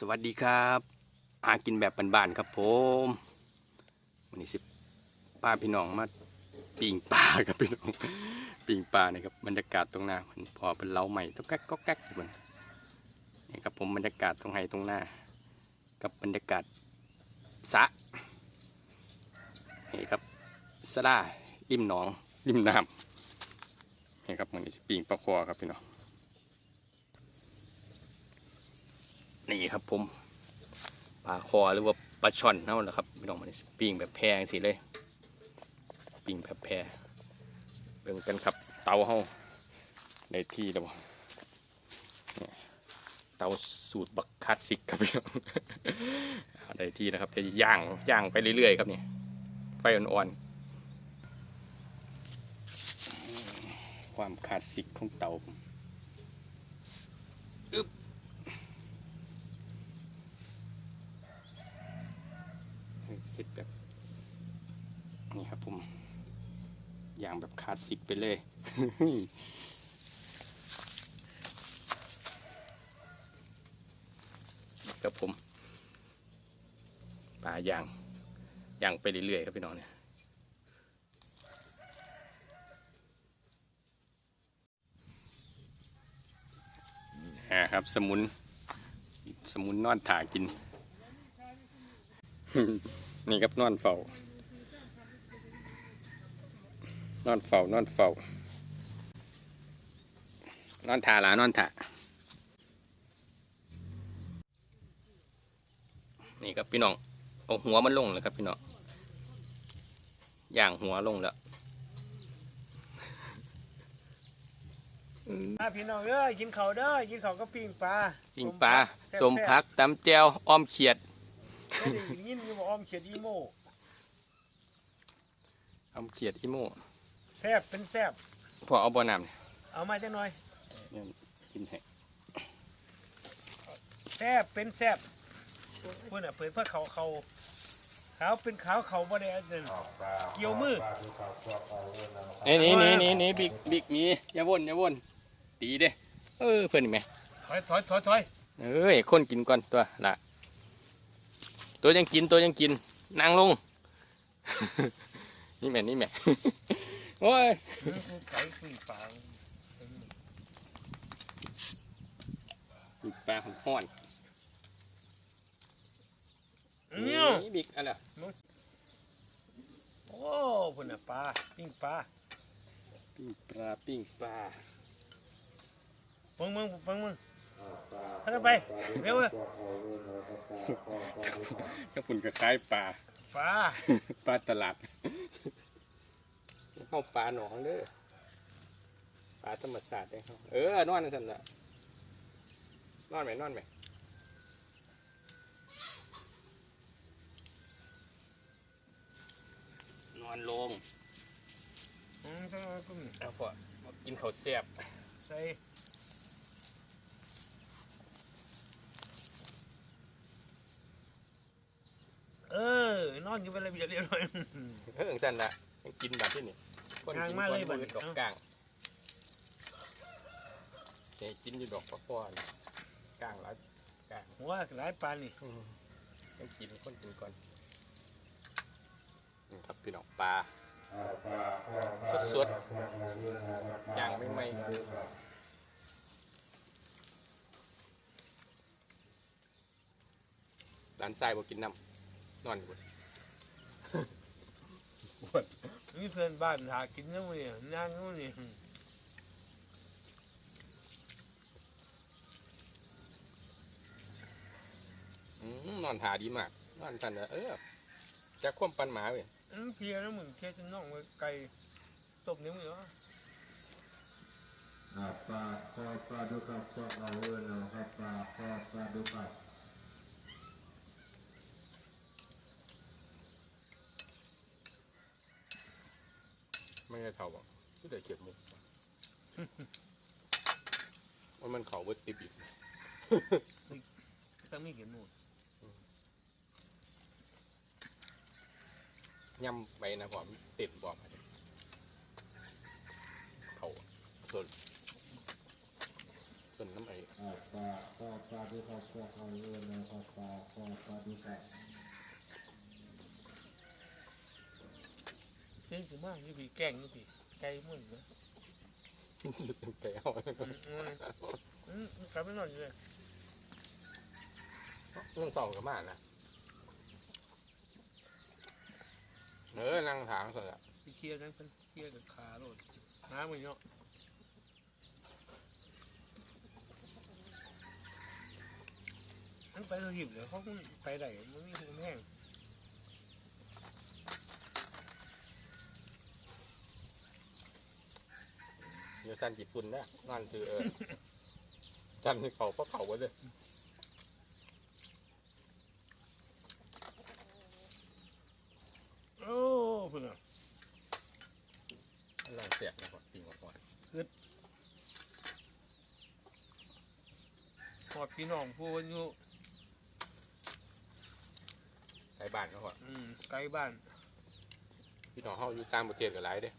สวัสดีครับอากินแบบบ้านๆครับผมวันนี้สิป้าพี่น้องมาปิงปลาครับพี่น้องปิงปลานะครับบรรยากาศตรงหน้ามันพอเป็นเล้าใหม่ต้องแก๊กก็แก๊กอยู่บนนี่ครับผมบรรยากาศตรงไห้ตรงหน้า กับบรรยากาศสะนี่ครับสลาริมหนองริมน้ำนี่ครับมันนี้สิปิงปลาคอครับพี่น้อง นี่ครับผมปลาคอหรือว่าปลาช่อนเท่านั้นแหละครับพี่น้องมันปิ้งแบบแพงสิเลยปิ้งแบบแพรเบิ่งกันครับเตาเฮาได้ที่แล้วบ่เตาสูตรบักคลาสสิกครับพี่น้องได้ที่แล้วครับจะย่างย่างไปเรื่อยๆครับเนี่ยไฟอ่อนๆความคลาสสิกของเตาผม เห็ดแบบนี่ครับผม อย่างแบบคลาสสิกไปเลย ครับผมปลาอย่างอย่างไปเรื่อยๆครับพี่น้องเนี่ยอ่าครับ สมุน สมุนนอนถากิน นี่ครับนอนเฝ้านอนเฝ้านอนเฝ้านอนถาหลานอนถานี่ครับพี่น้องเอาหัวมันลงเลยครับพี่น้องย่างหัวลงแล้วอะพี่น้องเด้อกินข้าวเด้อกินข้าวก็ปิ้งปลาปิงปลาแซ่บๆสมพักตำแจวอ้อมเขียด ไม่ได้ยินอยู่ว่าอ้อมเขียดอีโมอ้อมเขียดอีโม่แซ่บเป็นแซ่บพอเอาบ่อน้ำเนี่ยเอามาจังหน่อยเนี่ยกินให้แซ่บเป็นแซ่บเพิ่นน่ะเปิดเพื่อเขาเขาขาวเป็นขาวเขาบ่ได้อันนั้นเกี่ยวมือเอ้ยหนี่นี่นี่นี่บิ๊กบิ๊กหนี่อย่าวนอย่าวนตีเด้เออเพื่อนนี่ไหมถอยถอยถอยถอยเอ้ยคนกินก่อนตัวละ ตัวยังกินตัวยังกินนั่งลง นี่แม่นี่แม่โอ้ยไก่ปิ้งปลาปลาห้อนเนี่ยนี่บิ๊กอะไรโอ้เพิ่นน่ะปลาปิ้งปลาปิ้งปลาปิ้งปลาเบิ่งเบิ่ง เบิ่งเบิ่งพากันไปเร็วเว้ยก็ฝุ่นกระคล้ายปลาปลาปลาตลาดเข้าปลาหนองเด้อปลาธรรมศาสตร์ได้เขาเออนอนนั่นสั่นละนอนไหมนอนไหมนอนลงอืมก็ก็มีแล้วก็มากินข้าวแซ่บใส่ ออ นอนอยู่เป็นระเบียบเรียบร้อยเออสั่นละยังกินแบบที่นี่คนย่างกินมาคเลนยบัดนี้ ดอกก้างเนี่ยกินอยู่ดอกปะป้อนก้างหลายก้างหัวหลายปานนี่อืมต้องกินคนกินก่อนนี่ครับพี่น้องปลาสดๆย่างไม่ไหมร้านทรายบอกินน้ำ นอนอยู่บนมีเพื่อนบ้านหากินยังไงนั่งยังไงอืมนอนหาดีมากนอนสันเลยเออจะคว่ำปันหมาเว้ยอืมเพียแล้วมึงเพียจะน่องไว้ไก่ต้มเนื้อมือวะอ่าปลาปลาปลาดุกับปลาเอาเงินเอาครับปลาปลาปลาดุกับ ไม่ได้เท่าบอกที่เดือเก็บมุกว่ามันเขาเวิร์ดติบอีกต้องมีเขียนหมูย่ำไปนะผมติดบอกมาดิเขาส่วนส่วนน้ำไอ้ อ่าปลาปลาปลาธุครับพวกเราเอื้อนนะครับปาปาปาดุสัตเจ๊งถึงมากนี่พี่แกล้งนี่พี่ไก่มึนนะไปเอาอืมอืมอืมกลับไปนอนอยู่เลยเรื่องสองกับมานะเออนั่งถางเสร็จอะไปเคลียร์กันเพิ่นเคลียร์กับขาโลดน้ำมันเนาะมันไปเราหิบเลยเขาคงไปได้มันมีหัวแห้ง อยู่สั้นจีปุ่นนะนั่นคือเออสั้นที่เขาเพราะเขาไว้เลยโอ้เพิ่นอะลองเสียบนะครับจริงกว่าก่อนหอดพี่น้องผู้อายุใช้บ้านเขาก่อนอืมไกลบ้าน พี่น้องเขาอยู่ต่างประเทศกับหลายเด้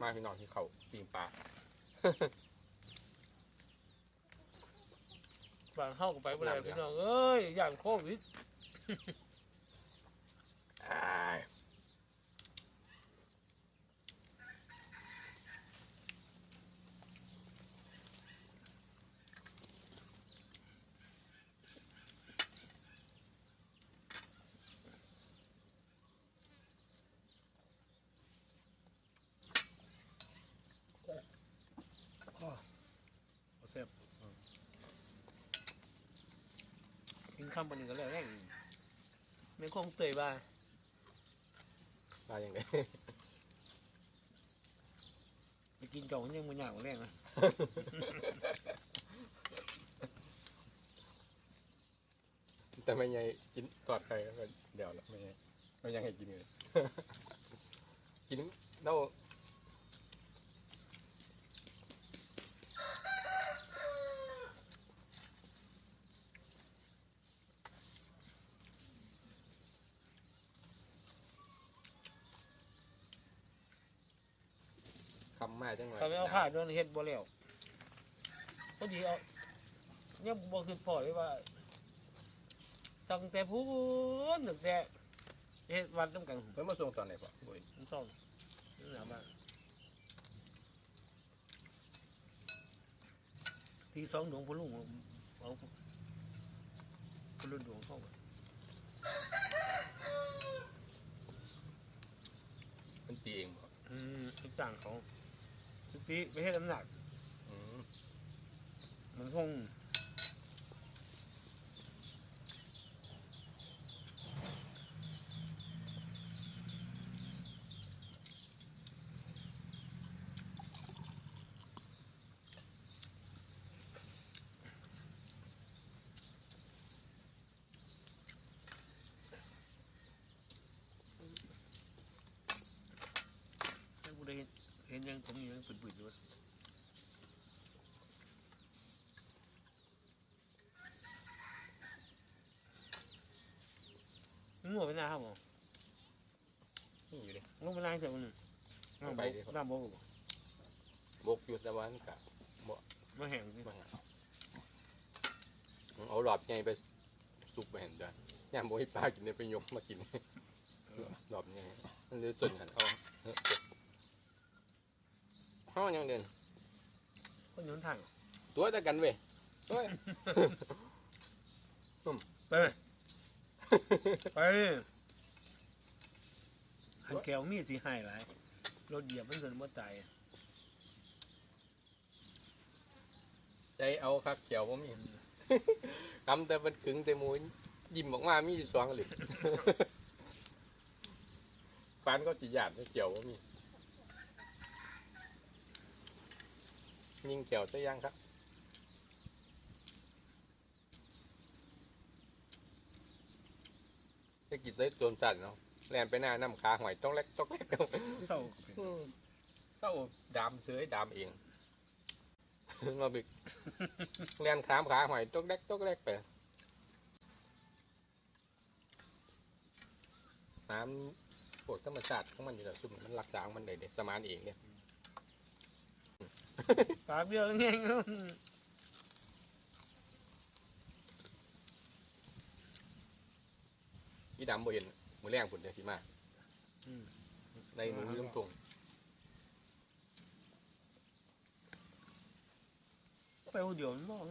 มาพี่น้องที่เขา ปิงปลาบ้านเฮาก็ไปบ่ได้พี่น้องเอ้ยย่านโควิด อ้ายอ๋อบ่แซ่บกิ นข้ามปานนี้ก็แล้วแรงแม่นคงเตยบ้ามาอย่างไรไปกินเจ้ามันยังบ่ยากกว่าแรงนะแต่ไม่ยังกินทอดไข่ก็เดี๋ยวละไม่ยังไม่ยังให้กินเลย กินเน่าคำมาจังเลย ถ้าไม่เอาผ้า โดนเฮ็ดบ่แล้วพอดีเอาเนี่ยบ่คือพอเลยว่าตั้งแต่พูนตั้งแต่เฮ็ดวัดนำกันเพิ่นมาส่งตอนไหนปะโอ้ยมันซ่องนี่หนาบ้านทีสองดวงพลุงเอาพลุดวงเข้ามามันตีเองบ่อืมทุกจ้างเขา สติไม่ใช่น้ำหนัก อืมมันคงถ้ากูได้เห็นเห็นยังผมยังปืดๆอยู่มึงหัวไปหน้าครับผมนี่อยู่ดิลงไปหน้าเสร็จมันลงไปดิครับน้ำบกบกอยู่แต่ว่ามันกะบ่มาแห้งสิบ่หาเอาหลอบใหญ่ไปสุกไปเห็นจ้ะยามบ่ให้ปลากินได้ไปยกมากินหลอบใหญ่มันเลยจนกันเอา เออเฮายังเดินคนโยนทางตัวแต่กันเว้ยเฮ้ย ไปไหมไปหันแก้วมีสิให้หลายรถเหยียบมันเกินบ่ตายใจเอาคักเขียวบ่มีคำแต่มันขึงแต่หมูยิ้มออกมามีอยู่สองหลิบปานก็สิหยาดไม่เขียวบ่มี ยิงเขียวจะยังครับ จะกินได้โจมจัดเนาะแลนไปหน้าน้ำขาหอยต้องเล็กต้องเล็กเศร้าอืมเศร้าดามเสือให้ดามเองมาบิกแลนขามขาหอยต้องเล็กต้องเล็กไปน้ำพวกธรรมชาติของมันอยู่แล้วซุ่มมันรักษาของมันได้เด็สมานเองเนี่ย ปากเบี้ยวเงี้ยพี่ดำบ่เห็นมือแรงผุนเดียวพี่มากในมือเริ่มตรงไปผู้เดียวมอง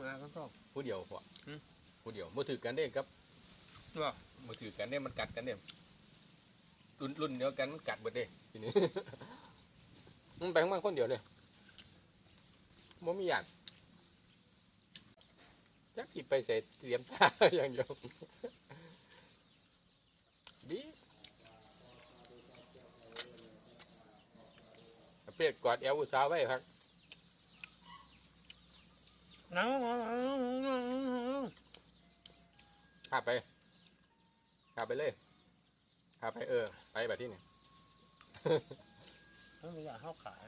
มากันสอบผู้เดียวพอผู้เดียวมาถือกันได้ครับตัวมาถือกันเนี่ยมันกัดกันเนี่ยรุ่นรุ่นเดียวกันมันกัดหมดเลยทีนี้มันแบ่งมาคนเดียวเลย บ่มีญาติจักสิไปใส่เตรียมท่าอย่างเดียวดีประเภทกอดเอวอุตสาไว้ครับนั่งข้าไปข้าไปเลยข้าไปเออ ไปแบบที่นี่นั่งไม่อยากเข้าขาย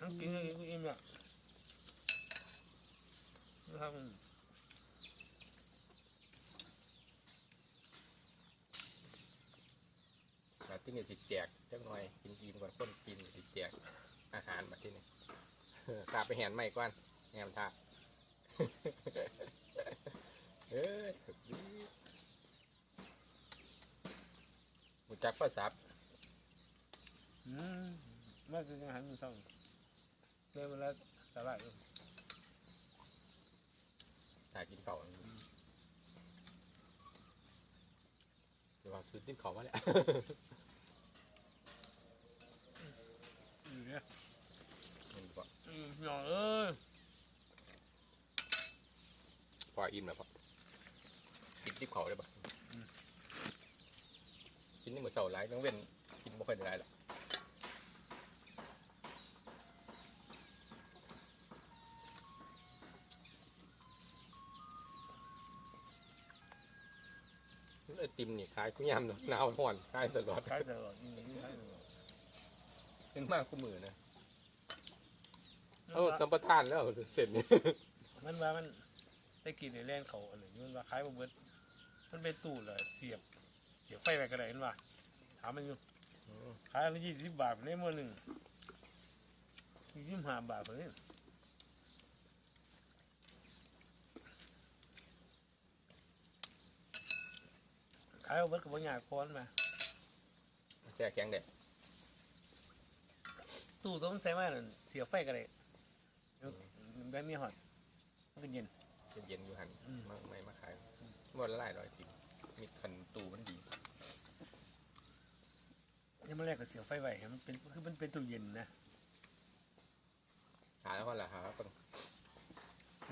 นั่งกินอะไรก็อิ่มละนะครับแบบที่นี่จิแจกจักหน่อยกินอิ่มก่อนคนกินจิแจกอาหารแบบที่นี่ข้าไปแหนใหม่ก่อนแหนท่าเอ้ยถึกดีมูจักภาษาอืมไม่เป็นอาหารมือสองเจอมาแล้วตลาดเลยถ่ายกินเขาวเดี๋ยวว่าซื้อกินเขาวมาแล้วอยู่เนี่ยมันบอกอืมหน่อยเอ้ยพออิ่มแล้วพอกินที่เขาได้ปะกินนี่เหมือนเสาไรต้องเว้นกินไม่ค่อยได้หรอก ไอติมนี่ขายทุกยามเนาะหนาวห่อนขายตลอดขายตลอดอืมขายตลอดเป็นมากคู่มือนะเออสัมปทานแล้วเสร็จนี่มันว่ามันได้กินในแล่นเขาอันหนึ่งมันว่าขายบ่เบิดมันเป็นตู้เลยเสียบเสียบไฟไปกระไดมันว่าถามมันอยู่ขายละยี่สิบบาทในมือหนึ่งยี่สิบห้าบาทเพิ่น ขายเอาเบิดกับบางอย่างค้อนมาแช่แข็งเด็ดตู้ต้องใช้ว่านั่นเสียบไฟกระไดแบบนี้หอดมันก็เย็นเย็นอยู่หันอืมมาไม่มาขายวันละหลายร้อยติมมีขันตูมันดียังไม่แรกก็เสียบไฟไว้ให้มันเป็นคือมันเป็นตู้เย็นนะหาแล้วคนละหาแล้วคน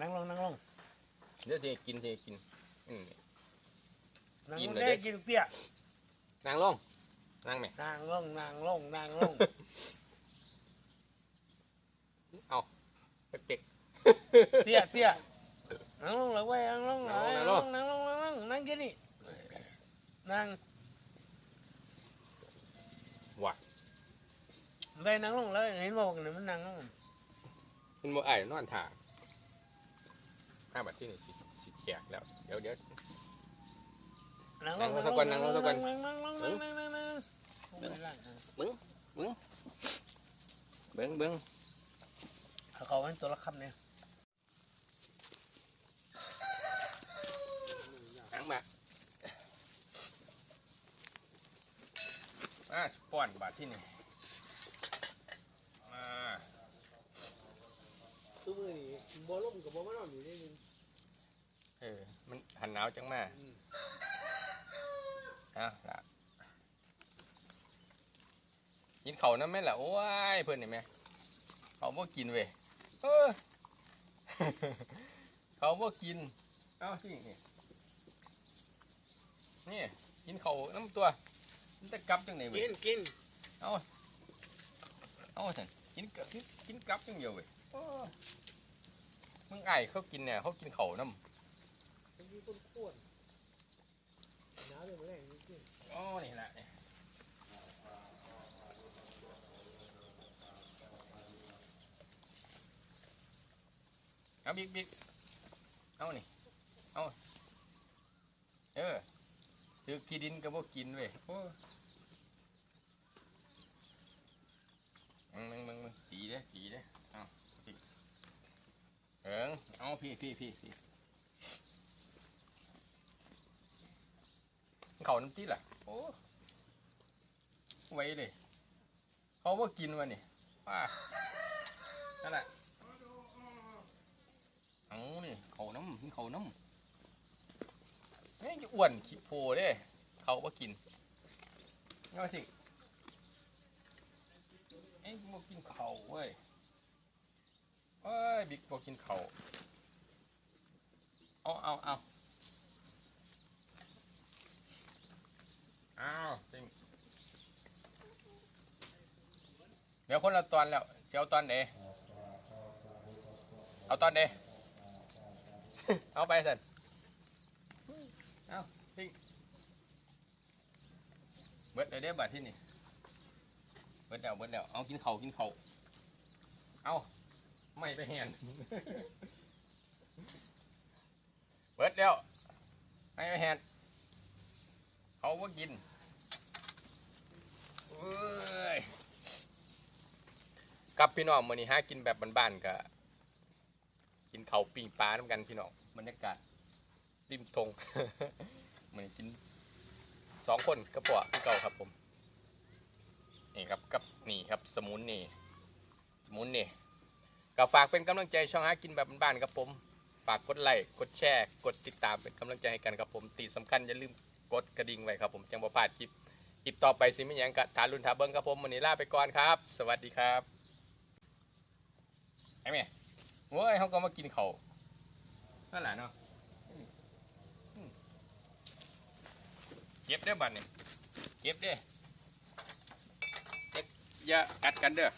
นั่งลงนั่งลงเดี๋ยวเทกินเทกินอืม นั่งกิลนงเลยได้เด็กกินเตี้ยนั่งลงนั่งไหมนั่งลงนั่งลงนั่งลงเอาเป็กเตี้ยเตี้ยนั่งลงเลยเว้ยนั่งลงเลยนั่นั่งงลลงงนั่งลงนั่งลงนั่งกินนี่นั่งว่ะได้นั่งลงเลยเห็นบอกเนี่ยมันนั่งลงมันโมไอ้นอนถ่าห้าบาทที่นี่สิสิแจกแล้ว เดี๋ยวเดี๋ยว นั่งลงสักก่อนนางลงสักก่อนมึงมึงเบิ้งเบิ้งเขาเป็นตัวละครเนี่ยหางมาอ่าป้อนบาทที่นี่มาตู้มือนี่บ่ล่มกับบอลไมานอนอยู่ได้ยินเออ มันหันหนาวจังแม่ อะละกินเขาวนั่นไหมล่ะโอ้ยเพื่อนนี่แม่เขาบ่กินเว้ยเออเขาบ่กินเอาสินี่นี่กินเขาวน้ำตัวมันจะกลับจังไหนเว้กิยนกินเอาเอาเถอะกินกับกินกินกลับจังเดียวเว้ยโอ้มึงไอ้เขากินเนี่ยเขากินเขาวน้ำ อดแรงนิดนึงอ๋อนี่แหละนี่เอาบิ๊กบิ๊กเอานี่เอาเออถือกีดินก็บ่กินเว้ยโอ้มึงมึงมึงมึงตีเด้ตีเด้เอาพี่เอิงเอาพี่พี่พี่พี่ เขาน้ำตีล่ะ โอ้ไว้เลยเขาว่ากินวะนี่ว่านั่นแหละเอานี่เขาน้ำกินเขาน้ำเฮ้ยอ้วนขี้โพเด้เขาว่ากินเอาสิเอ้ยมากินเขาเว้ยเอ้ยบิ๊กบอกกินเขาเอาเอาเอา อาจริงเดี๋ยวคนละตอนแล้วเจะเอาตอนไหนเอาตอนไหนเอาไปสันเอาจริงเบิดเลยเด้บัดที่นี่เบิดแล้วเบิดแล้วเอากินเขากินเขาเอาไม่ไปแหนเบิดแล้วไม่ไปแหน เขาว่ากินเอ้ยกับพี่น้องมื้อนี้หากินแบบบ้านๆก็กินเขาปิ้งปลาน้ำกันพี่น้องบรรยากาศริมทงมื้อนกินสองคนกระป๋อพี่เก่าครับผมนี่ครับกับนี่ครับสมุนนี่สมุนนี่ก็ฝากเป็นกำลังใจช่องหากินแบบบ้านๆครับผม ฝากกดไลค์กดแชร์ กดติดตามเป็นกำลังใจให้กันครับผมตีสำคัญอย่าลืม กดกระดิ่งไว้ครับผมจังบ่พลาดคลิปคลิปต่อไปสิไม่ยังกะทารุนทาเบิ้งครับผมวันนี้ลาไปก่อนครับ สวัสดีครับไอ้แม่โว้ยเขาก็มากินเขานั่นแหละเนาะเก็บเด้บัดนี่เก็บเด้เก็บอย่ากัดกันเด้อ